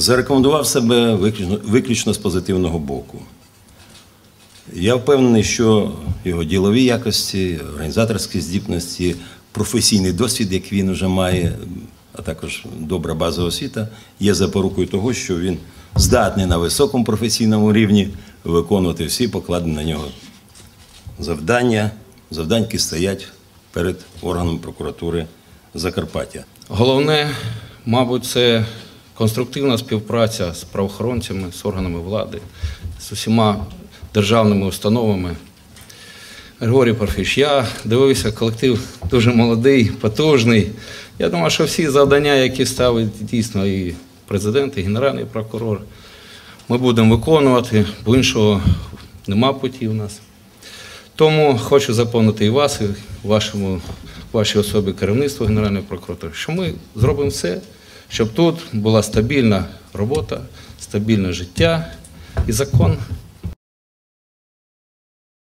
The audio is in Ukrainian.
Зарекомендував себе виключно, виключно з позитивного боку. Я впевнений, що його ділові якості, організаторські здібності, професійний досвід, як він вже має, а також добра базова освіта, є запорукою того, що він здатний на високому професійному рівні виконувати всі покладені на нього завдання, які стоять перед органом прокуратури Закарпаття. Головне, мабуть, це конструктивна співпраця з правоохоронцями, з органами влади, з усіма державними установами. Григорій Парфіш, я дивився, колектив дуже молодий, потужний. Я думаю, що всі завдання, які ставить дійсно і президент, і генеральний прокурор, ми будемо виконувати, бо іншого нема путі в нас. Тому хочу запевнити і вас, і вашому, вашій особі керівництво Генеральної прокуратури, що ми зробимо все, щоб тут була стабільна робота, стабільне життя і закон